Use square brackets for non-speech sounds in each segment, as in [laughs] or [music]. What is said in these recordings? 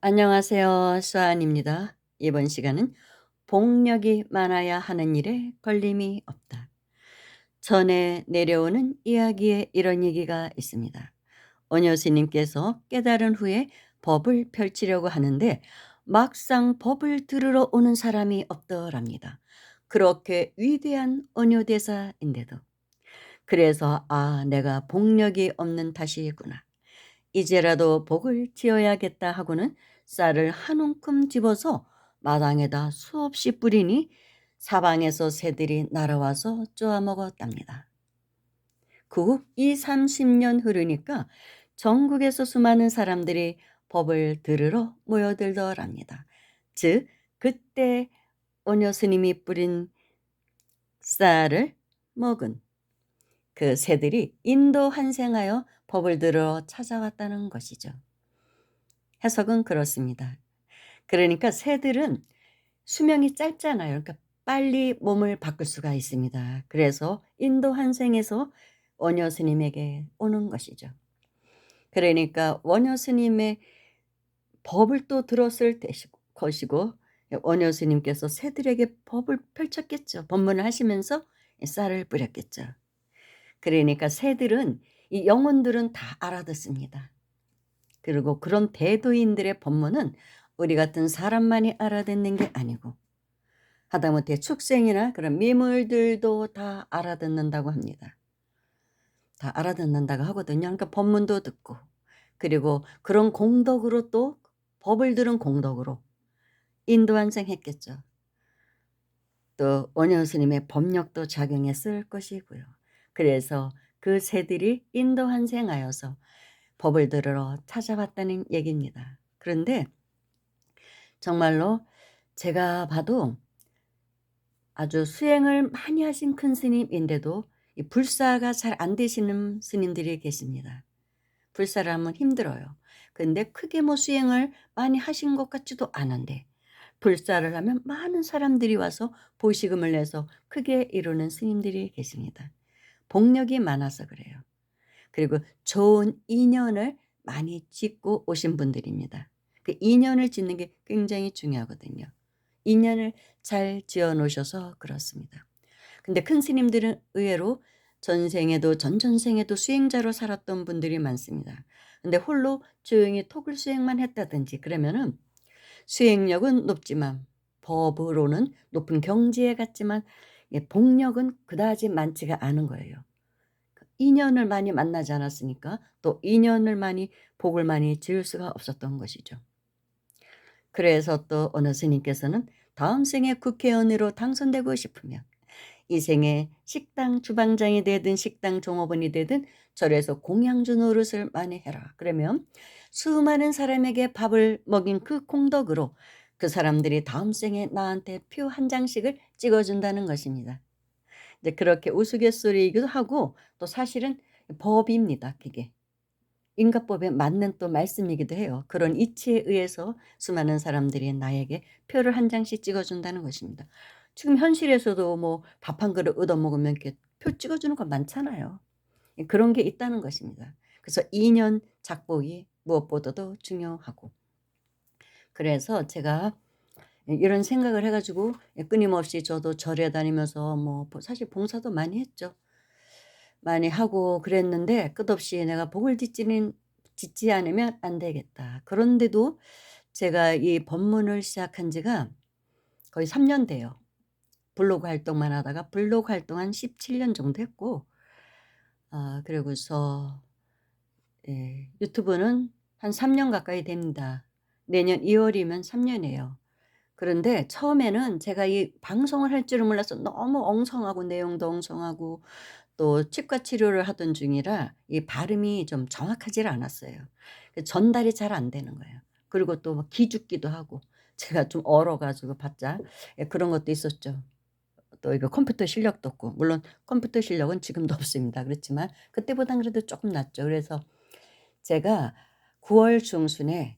안녕하세요. 수아입니다. 이번 시간은 복력이 많아야 하는 일에 걸림이 없다. 전에 내려오는 이야기에 이런 얘기가 있습니다. 원효 스님께서 깨달은 후에 법을 펼치려고 하는데 막상 법을 들으러 오는 사람이 없더랍니다. 그렇게 위대한 원효대사인데도. 그래서 아, 내가 복력이 없는 탓이구나. 이제라도 복을 지어야겠다 하고는 쌀을 한 움큼 집어서 마당에다 수없이 뿌리니 사방에서 새들이 날아와서 쪼아 먹었답니다. 그 후 2, 30년 흐르니까 전국에서 수많은 사람들이 법을 들으러 모여들더랍니다. 즉, 그때 오녀 스님이 뿌린 쌀을 먹은 그 새들이 인도 환생하여 법을 들어 찾아왔다는 것이죠. 해석은 그렇습니다. 그러니까 새들은 수명이 짧잖아요. 그러니까 빨리 몸을 바꿀 수가 있습니다. 그래서 인도 환생에서 원효 스님에게 오는 것이죠. 그러니까 원효 스님의 법을 또 들었을 것이고 원효 스님께서 새들에게 법을 펼쳤겠죠. 법문을 하시면서 쌀을 뿌렸겠죠. 그러니까 새들은 이 영혼들은 다 알아듣습니다. 그리고 그런 대도인들의 법문은 우리 같은 사람만이 알아듣는 게 아니고 하다못해 축생이나 그런 미물들도 다 알아듣는다고 합니다. 다 알아듣는다고 하거든요. 그러니까 법문도 듣고 그리고 그런 공덕으로 또 법을 들은 공덕으로 인도환생 했겠죠. 또 원효 스님의 법력도 작용했을 것이고요. 그래서 그 새들이 인도 환생하여서 법을 들으러 찾아왔다는 얘기입니다. 그런데 정말로 제가 봐도 아주 수행을 많이 하신 큰 스님인데도 이 불사가 잘 안 되시는 스님들이 계십니다. 불사를 하면 힘들어요. 근데 크게 뭐 수행을 많이 하신 것 같지도 않은데 불사를 하면 많은 사람들이 와서 보시금을 내서 크게 이루는 스님들이 계십니다. 복력이 많아서 그래요. 그리고 좋은 인연을 많이 짓고 오신 분들입니다. 그 인연을 짓는 게 굉장히 중요하거든요. 인연을 잘 지어 놓으셔서 그렇습니다. 근데 큰 스님들은 의외로 전생에도 전전생에도 수행자로 살았던 분들이 많습니다. 근데 홀로 조용히 톡을 수행만 했다든지 그러면은 수행력은 높지만 법으로는 높은 경지에 갔지만 예 복력은 그다지 많지가 않은 거예요. 그 인연을 많이 만나지 않았으니까 또 인연을 많이 복을 많이 지을 수가 없었던 것이죠. 그래서 또 어느 스님께서는 다음 생에 국회의원으로 당선되고 싶으면 이 생에 식당 주방장이 되든 식당 종업원이 되든 절에서 공양주 노릇을 많이 해라. 그러면 수많은 사람에게 밥을 먹인 그 공덕으로 그 사람들이 다음 생에 나한테 표 한 장씩을 찍어준다는 것입니다. 이제 그렇게 우스갯소리이기도 하고 또 사실은 법입니다. 그게. 인가법에 맞는 또 말씀이기도 해요. 그런 이치에 의해서 수많은 사람들이 나에게 표를 한 장씩 찍어준다는 것입니다. 지금 현실에서도 뭐 밥 한 그릇 얻어먹으면 이렇게 표 찍어주는 거 많잖아요. 예, 그런 게 있다는 것입니다. 그래서 인연 작복이 무엇보다도 중요하고 그래서 제가 이런 생각을 해 가지고 끊임없이 저도 절에 다니면서 뭐 사실 봉사도 많이 했죠. 많이 하고 그랬는데 끝없이 '내가 복을 짓지는 짓지 않으면 안 되겠다.' 그런데도 제가 이 법문을 시작한 지가 거의 3년 돼요. 블로그 활동만 하다가 블로그 활동 한 17년 정도 했고 아 그리고서 예 유튜브는 한 3년 가까이 됩니다. 내년 2 월이면 3 년이에요. 그런데 처음에는 제가 이 방송을 할 줄을 몰라서 너무 엉성하고 내용도 엉성하고 또 치과 치료를 하던 중이라 이 발음이 좀 정확하질 않았어요. 그 전달이 잘 안 되는 거예요. 그리고 또 기죽기도 하고 제가 좀 얼어 가지고 바짝 예 그런 것도 있었죠. 또 이거 컴퓨터 실력도 없고 물론 컴퓨터 실력은 지금도 없습니다. 그렇지만 그때보단 그래도 조금 낫죠. 그래서 제가 9월 중순에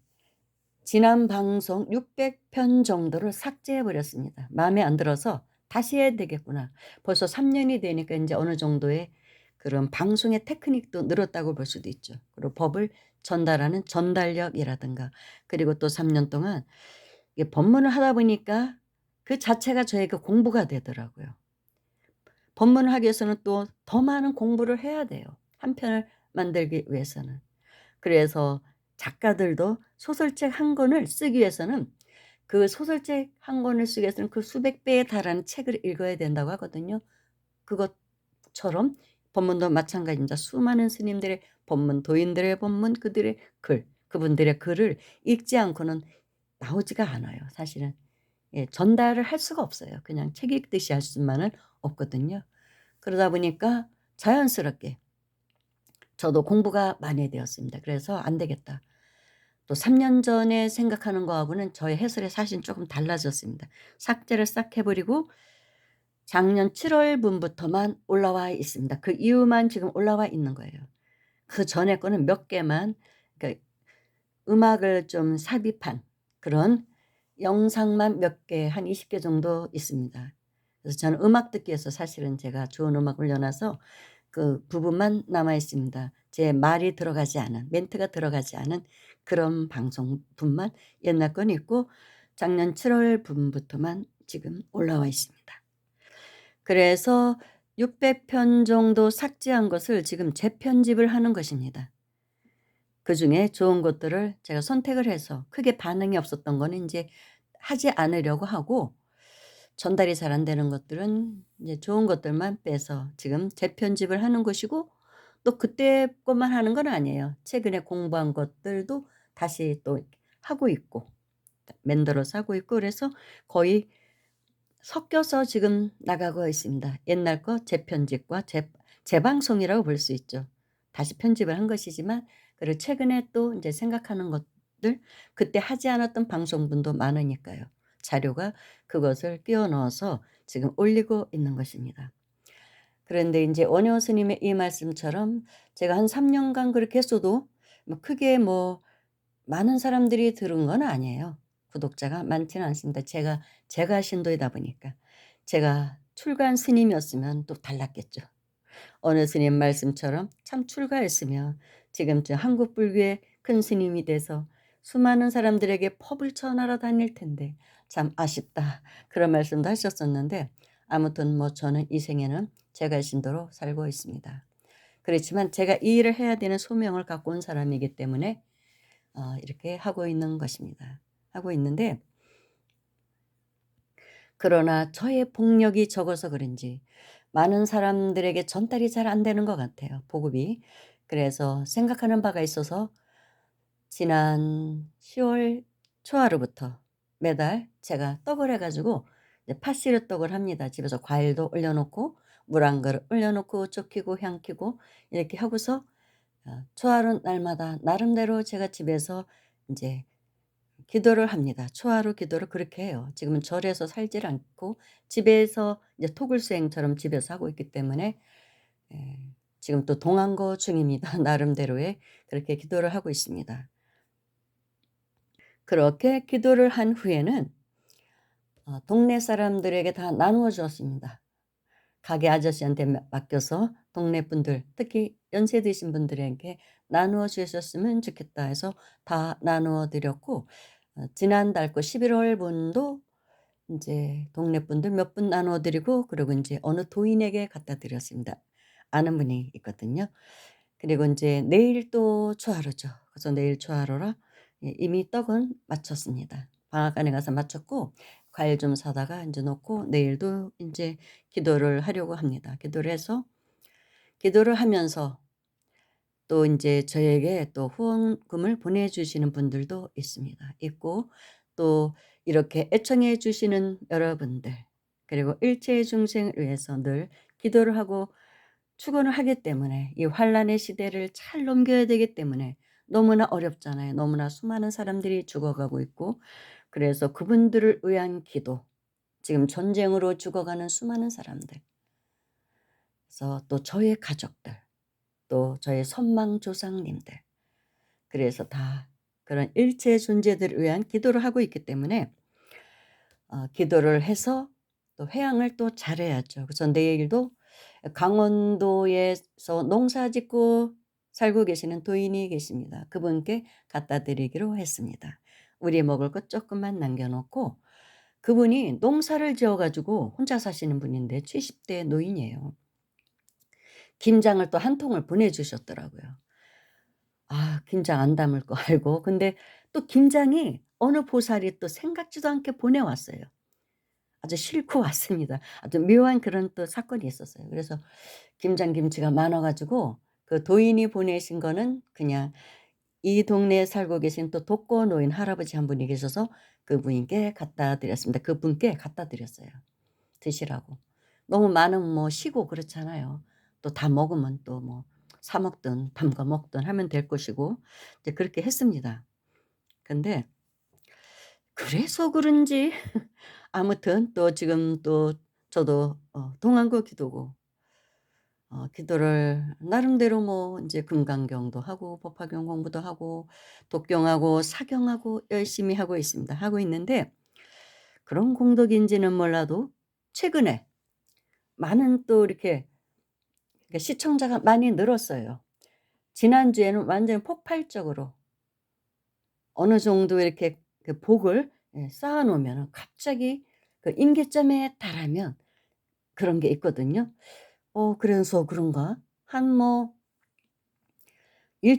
지난 방송 600편 정도를 삭제해 버렸습니다. 마음에 안 들어서 '다시 해야 되겠구나.' 벌써 3 년이 되니까 인제 어느 정도의 그런 방송의 테크닉도 늘었다고 볼 수도 있죠. 그리고 법을 전달하는 전달력이라든가 그리고 또 3년 동안 이게 법문을 하다 보니까 그 자체가 저에게 공부가 되더라고요. 법문을 하기 위해서는 또 더 많은 공부를 해야 돼요, 한 편을 만들기 위해서는. 그래서 작가들도 소설책 한 권을 쓰기 위해서는 그 소설책 한 권을 쓰기 위해서는 그 수백 배에 달하는 책을 읽어야 된다고 하거든요. 그것처럼 법문도 마찬가지입니다. 수많은 스님들의 법문, 도인들의 법문, 그들의 글, 그분들의 글을 읽지 않고는 나오지가 않아요, 사실은. 예 전달을 할 수가 없어요. 그냥 책 읽듯이 할 수만은 없거든요. 그러다 보니까 자연스럽게 저도 공부가 많이 되었습니다. 그래서 '안 되겠다.' 또 3년 전에 생각하는 거하고는 저의 해설이 사실은 쪼금 달라졌습니다. 삭제를 싹 해 버리고 작년 7월 분부터만 올라와 있습니다. 그 이후만 지금 올라와 있는 거예요. 그 전에 거는 몇 개만 그러니까 음악을 좀 삽입한 그런 영상만 몇 개 한 20개 정도 있습니다. 그래서 저는 음악 듣기 위해서 사실은 제가 좋은 음악 올려 놔서 그 부분만 남아 있습니다. 제 말이 들어가지 않은 멘트가 들어가지 않은 그런 방송분만 옛날 건 있고 작년 7월 분부터만 지금 올라와 있습니다. 그래서 600편 정도 삭제한 것을 지금 재편집을 하는 것입니다. 그 중에 좋은 것들을 제가 선택을 해서 크게 반응이 없었던 거는 인제 하지 않으려고 하고 전달이 잘 안 되는 것들은 이제 좋은 것들만 빼서 지금 재편집을 하는 것이고 또 그때 것만 하는 건 아니에요. 최근에 공부한 것들도 다시 또 하고 있고 만들어서 하고 있고 그래서 거의 섞여서 지금 나가고 있습니다. 옛날 거 재편집과 재 재방송이라고 볼 수 있죠. 다시 편집을 한 것이지만 그리고 최근에 또 인제 생각하는 것들 그때 하지 않았던 방송분도 많으니까요. 자료가 그것을 끼워 넣어서 지금 올리고 있는 것입니다. 그런데 인제 원효 스님의 이 말씀처럼 제가 한 3 년간 그렇게 했어도 뭐 크게 뭐 많은 사람들이 들은 건 아니에요. 구독자가 많지는 않습니다. 제가 제가 신도이다 보니까. 제가 출가한 스님이었으면 또 달랐겠죠. 어느 스님 말씀처럼 참 출가했으면 지금쯤 한국 불교의 큰 스님이 돼서 수많은 사람들에게 법을 전하러 다닐 텐데 참 아쉽다. 그런 말씀도 하셨었는데 아무튼 뭐 저는 이 생에는 제가 신도로 살고 있습니다. 그렇지만 제가 이 일을 해야 되는 소명을 갖고 온 사람이기 때문에 어 이렇게 하고 있는 것입니다. 하고 있는데 그러나 저의 복력이 적어서 그런지 많은 사람들에게 전달이 잘 안 되는 것 같아요, 보급이. 그래서 생각하는 바가 있어서 지난 10월 초하루부터 매달 제가 떡을 해 가지고 이제 팥시루 떡을 합니다. 집에서 과일도 올려 놓고 물 한 그릇 올려 놓고 쪽 켜고 향 켜고 이렇게 하고서 어 초하루 날마다 나름대로 제가 집에서 인제 기도를 합니다. 초하루 기도를 그렇게 해요. 지금은 절에서 살질 않고 집에서 이제 토굴 수행처럼 집에서 하고 있기 때문에 예 지금 또 동안거 중입니다. [laughs] 나름대로의 그렇게 기도를 하고 있습니다. 그렇게 기도를 한 후에는 어 동네 사람들에게 다 나누어 주었습니다. 가게 아저씨한테 마 맡겨서 동네 분들 특히 연세 드신 분들에게 나누어 주셨으면 좋겠다 해서 다 나누어 드렸고 어 지난달 거 11월 분도 인제 동네 분들 몇 분 나누어 드리고 그리고 인제 어느 도인에게 갖다 드렸습니다. 아는 분이 있거든요. 그리고 인제 내일 또 초하루죠. 그래서 내일 초하루라 예 이미 떡은 마쳤습니다. 방앗간에 가서 마쳤고 과일 좀 사다가 인제 놓고 내일도 인제 기도를 하려고 합니다. 기도를 해서 기도를 하면서 또 인제 저에게 또 후원금을 보내주시는 분들도 있습니다. 있고 또 이렇게 애청해 주시는 여러분들 그리고 일체의 중생을 위해서 늘 기도를 하고 축원을 하기 때문에 이 환난의 시대를 잘 넘겨야 되기 때문에 너무나 어렵잖아요. 너무나 수많은 사람들이 죽어가고 있고 그래서 그분들을 위한 기도 지금 전쟁으로 죽어가는 수많은 사람들 그래서 또 저의 가족들 또 저의 선망 조상님들 그래서 다 그런 일체 존재들을 위한 기도를 하고 있기 때문에 어 기도를 해서 또 회향을 또 잘해야죠. 그래서 내일도 강원도에서 농사 짓고 살고 계시는 도인이 계십니다. 그분께 갖다 드리기로 했습니다. 우리 먹을 것 쪼끔만 남겨 놓고 그분이 농사를 지어 가지고 혼자 사시는 분인데 70대 노인이에요. 김장을 또1 통을 보내 주셨더라고요. 아 김장 안 담을 거 알고 근데 또 김장이 어느 보살이 또 생각지도 않게 보내왔어요. 아주 싣고 왔습니다. 아주 묘한 그런 또 사건이 있었어요. 그래서 김장 김치가 많아 가지고 그 도인이 보내신 거는 그냥 이 동네에 살고 계신 또 독거 노인 할아버지 한 분이 계셔서 그 분께 갖다 드렸습니다. 그 분께 갖다 드렸어요, 드시라고. 너무 많으면 뭐 시고 그렇잖아요. 또 다 먹으면 또 뭐 사 먹든 담가 먹든 하면 될 것이고 이제 그렇게 했습니다. 근데 그래서 그런지 [laughs] 아무튼 또 지금 또 저도 어 동안구 기도고 어 기도를 나름대로 뭐 인제 금강경도 하고 법화경 공부도 하고 독경하고 사경하고 열심히 하고 있습니다. 하고 있는데 그런 공덕인지는 몰라도 최근에 많은 또 이렇게 시청자가 많이 늘었어요. 지난주에는 완전히 폭발적으로 어느 정도 이렇게 그 복을 예 쌓아 놓으면은 갑자기 그 임계점에 달하면 그런 게 있거든요. 어 그래서 그런가 한뭐1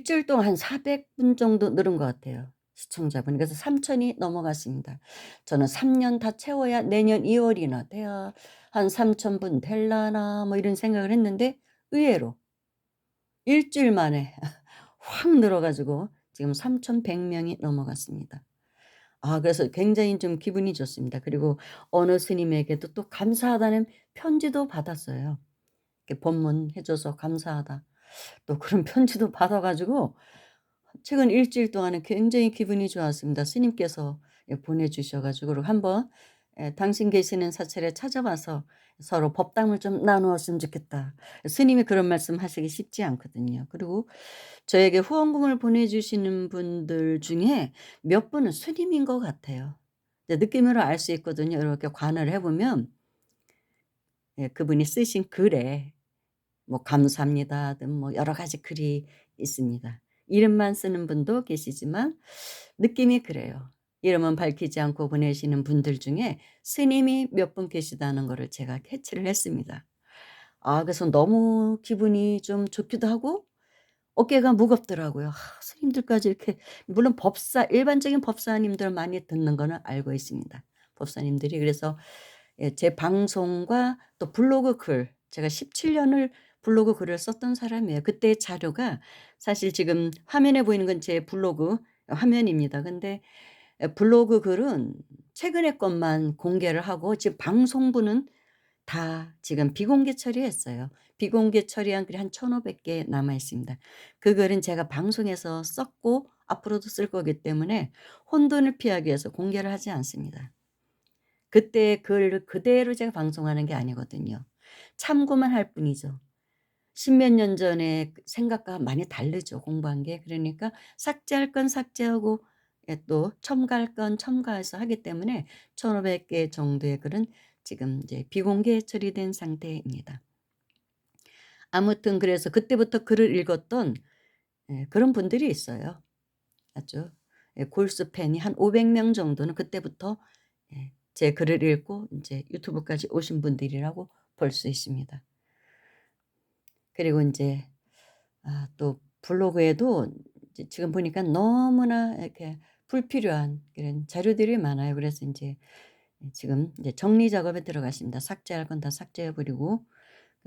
주일 동안 한 400분 정도 늘은 것 같아요, 시청자분이. 그래서 3,000이 넘어갔습니다. 저는 3년 다 채워야 내년 2 월이나 돼야 한 3,000분 될라나 뭐 이런 생각을 했는데 의외로 1 주일 만에 [laughs] 확 늘어 가지고 지금 3,100 명이 넘어갔습니다. 아 그래서 굉장히 좀 기분이 좋습니다. 그리고 어느 스님에게도 또 감사하다는 편지도 받았어요. 이렇게 법문 해 줘서 감사하다. 또 그런 편지도 받아 가지고 최근 일 주일 동안은 굉장히 기분이 좋았습니다. 스님께서 예 보내 주셔 가지고 한번 예 "당신 계시는 사찰에 찾아와서 서로 법담을 좀 나누었으면 좋겠다." 스님이 그런 말씀 하시기 쉽지 않거든요. 그리고 저에게 후원금을 보내주시는 분들 중에 몇 분은 스님인 것 같아요. 느낌으로 알 수 있거든요. 이렇게 관을 해 보면 예 그분이 쓰신 글에 뭐 감사합니다든 뭐 여러 가지 글이 있습니다. 이름만 쓰는 분도 계시지만 느낌이 그래요. 이름은 밝히지 않고 보내시는 분들 중에 스님이 몇 분 계시다는 거를 제가 캐치를 했습니다. 아 그래서 너무 기분이 좀 좋기도 하고 어깨가 무겁더라고요. 아 스님들까지 이렇게 물론 법사 일반적인 법사님들 많이 듣는 거는 알고 있습니다. 법사님들이 그래서 예 제 방송과 또 블로그 글 제가 17 년을 블로그 글을 썼던 사람이에요. 그때의 자료가 사실 지금 화면에 보이는 건 제 블로그 화면입니다. 근데 예 블로그 글은 최근의 것만 공개를 하고 지금 방송부는 다 지금 비공개 처리했어요. 비공개 처리한 글이 한 1,500개 남아 있습니다. 그 글은 제가 방송에서 썼고 앞으로도 쓸 거기 때문에 혼돈을 피하기 위해서 공개를 하지 않습니다. 그때의 글을 그대로 제가 방송하는 게 아니거든요. 참고만 할 뿐이죠. 십몇 년 전의 그 생각과 많이 다르죠, 공부한 게. 그러니까 삭제할 건 삭제하고 예또 첨가할 건 첨가해서 하기 때문에 1,500개 정도의 글은 지금 이제 비공개 처리된 상태입니다. 아무튼 그래서 그때부터 글을 읽었던 예 그런 분들이 있어요. 아주 예 골수 팬이 한 500명 정도는 그때부터 예 제 글을 읽고 인제 유튜브까지 오신 분들이라고 볼 수 있습니다. 그리고 인제 아 또 블로그에도 이제 지금 보니까 너무나 이렇게 불필요한 그런 자료들이 많아요. 그래서 예 지금 이제 정리 작업에 들어갔습니다. 삭제할 건 다 삭제해 버리고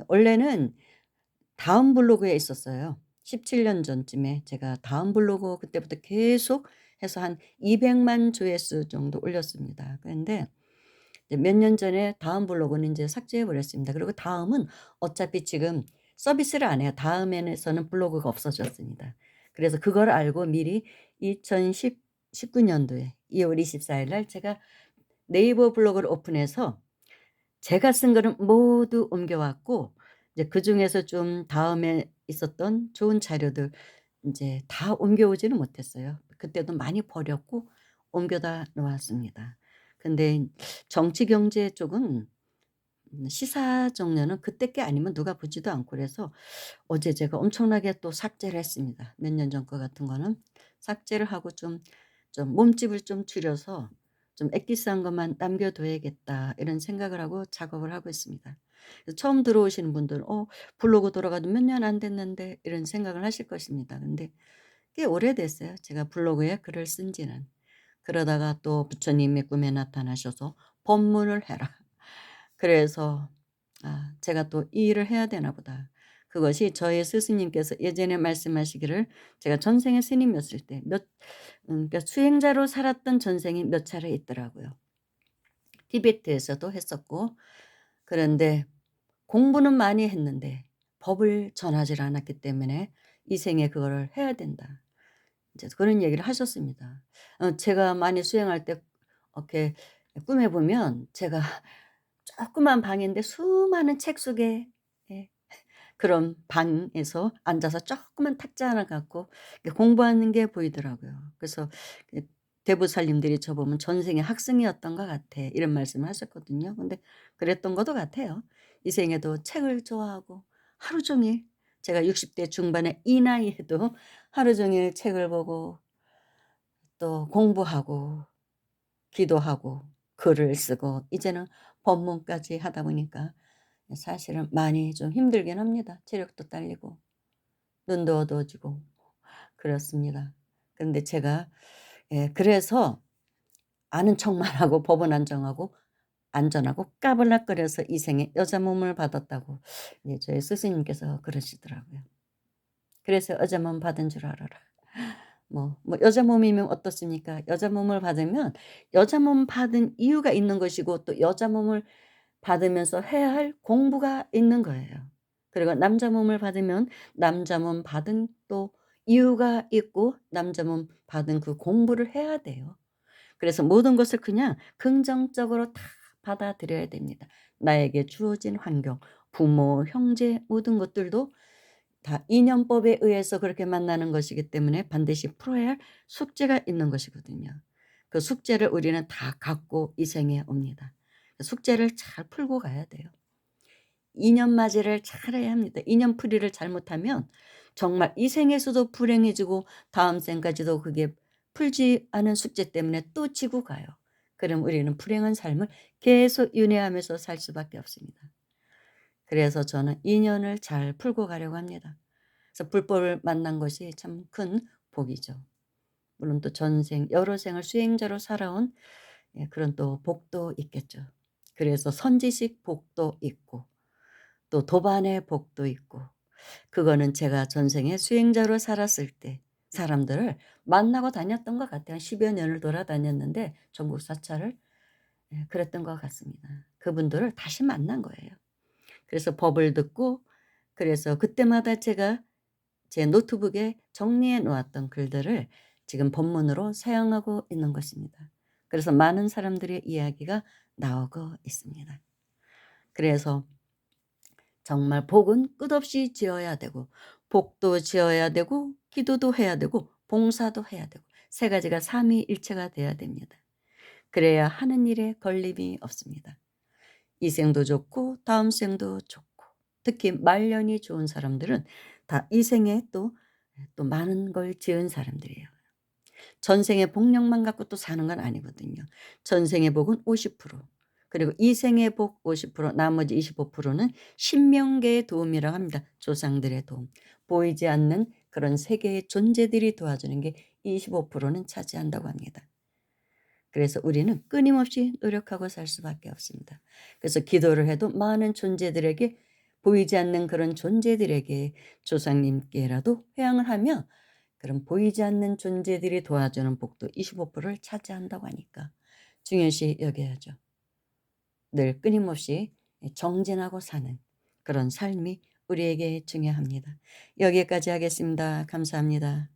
원래는 다음 블로그에 있었어요. 17년 전쯤에 제가 다음 블로그 그때부터 계속 해서 한 2 0 0만 조회수 정도 올렸습니다. 그런데 이제 몇 년 전에 다음 블로그는 인제 삭제해 버렸습니다. 그리고 다음은 어차피 지금 서비스를 안 해요. 다음에서는 블로그가 없어졌습니다. 그래서 그걸 알고 미리 2010 19 년도에 2월 24일 날 제가 네이버 블로그를 오픈해서 제가 쓴 거는 모두 옮겨 왔고 이제 그 중에서 좀 다음에 있었던 좋은 자료들 인제 다 옮겨 오지는 못했어요. 그때도 많이 버렸고 옮겨다 놓았습니다. 근데 정치 경제 쪽은 음 시사 종료는 그때 게 아니면 누가 보지도 않고 그래서 어제 제가 엄청나게 또 삭제를 했습니다. 몇 년 전 거 같은 거는. 삭제를 하고 좀 좀 '몸집을 좀 줄여서 좀 엑기스한 것만 남겨 둬야겠다.' 이런 생각을 하고 작업을 하고 있습니다. 처음 들어오시는 분들은 '어 블로그 돌아가도 몇 년 안 됐는데.' 이런 생각을 하실 것입니다. 근데 꽤 오래됐어요 제가 블로그에 글을 쓴 지는. 그러다가 또 부처님이 꿈에 나타나셔서 "법문을 해라." [laughs] 그래서 '아 제가 또 이 일을 해야 되나 보다.' 그것이 저의 스승님께서 예전에 말씀하시기를 제가 전생에 스님이었을 때몇음 그러니까 수행자로 살았던 전생이 몇 차례 있더라고요. 티베트에서도 했었고 그런데 공부는 많이 했는데 법을 전하질 않았기 때문에 '이 생에 그거를 해야 된다.' 이제 그런 얘기를 하셨습니다. 어 제가 많이 수행할 때 이렇게 꿈에 보면 제가 [laughs] 조그만 방인데 수많은 책 속에 예 그런 방에서 앉아서 조그만 탁자 하나 갖고 공부하는 게 보이더라고요. 그래서 그 대부살님들이 저 보면 "전생에 학생이었던 것 같아." 이런 말씀을 하셨거든요. 근데 그랬던 것도 같아요. 이 생에도 책을 좋아하고 하루 종일 제가 60대 중반의 이 나이에도 하루 종일 책을 보고 또 공부하고 기도하고 글을 쓰고 이제는 법문까지 하다 보니까 사실은 많이 좀 힘들긴 합니다. 체력도 딸리고 눈도 어두워지고 그렇습니다. 근데 제가 예 그래서 아는 척만 하고 법은 안 정하고 안전하고 까불락거려서 이 생에 여자 몸을 받았다고 예 저희 스승님께서 그러시더라고요. 그래서 여자 몸 받은 줄 알아라. 뭐 뭐 여자 몸이면 어떻습니까? 여자 몸을 받으면 여자 몸 받은 이유가 있는 것이고 또 여자 몸을 받으면서 해야 할 공부가 있는 거예요. 그리고 남자 몸을 받으면 남자 몸 받은 또 이유가 있고 남자 몸 받은 그 공부를 해야 돼요. 그래서 모든 것을 그냥 긍정적으로 다 받아들여야 됩니다. 나에게 주어진 환경, 부모, 형제 모든 것들도 다 인연법에 의해서 그렇게 만나는 것이기 때문에 반드시 풀어야 할 숙제가 있는 것이거든요. 그 숙제를 우리는 다 갖고 이 생에 옵니다. 숙제를 잘 풀고 가야 돼요. 인연 맞이를 잘해야 합니다. 인연 풀이를 잘못하면 정말 이 생에서도 불행해지고 다음 생까지도 그게 풀지 않은 숙제 때문에 또 지고 가요. 그럼 우리는 불행한 삶을 계속 윤회하면서 살 수밖에 없습니다. 그래서 저는 인연을 잘 풀고 가려고 합니다. 그래서 불법을 만난 것이 참 큰 복이죠. 물론 또 전생 여러 생을 수행자로 살아온 예 그런 또 복도 있겠죠. 그래서 선지식 복도 있고 또 도반의 복도 있고 그거는 제가 전생에 수행자로 살았을 때 사람들을 만나고 다녔던 것 같아요. 한 10여 년을 돌아다녔는데 전국 사찰을 예 그랬던 것 같습니다. 그분들을 다시 만난 거예요. 그래서 법을 듣고 그래서 그때마다 제가 제 노트북에 정리해 놓았던 글들을 지금 본문으로 사용하고 있는 것입니다. 그래서 많은 사람들의 이야기가 나오고 있습니다. 그래서 정말 복은 끝없이 지어야 되고 복도 지어야 되고 기도도 해야 되고 봉사도 해야 되고 세 가지가 삼위일체가 돼야 됩니다. 그래야 하는 일에 걸림이 없습니다. 이 생도 좋고 다음 생도 좋고 특히 말년이 좋은 사람들은 다 이 생에 또, 또 많은 걸 지은 사람들이에요. 전생의 복력만 갖고 또 사는 건 아니거든요. 전생의 복은 50% 그리고 이 생의 복 50% 나머지 25%는 신명계의 도움이라고 합니다. 조상들의 도움. 보이지 않는 그런 세계의 존재들이 도와주는 게 25%는 차지한다고 합니다. 그래서 우리는 끊임없이 노력하고 살 수밖에 없습니다. 그래서 기도를 해도 많은 존재들에게 보이지 않는 그런 존재들에게 조상님께라도 회양을 하면 그런 보이지 않는 존재들이 도와주는 복도 25%를 차지한다고 하니까 중요시 여겨야죠. 늘 끊임없이 정진하고 사는 그런 삶이 우리에게 중요합니다. 여기까지 하겠습니다. 감사합니다.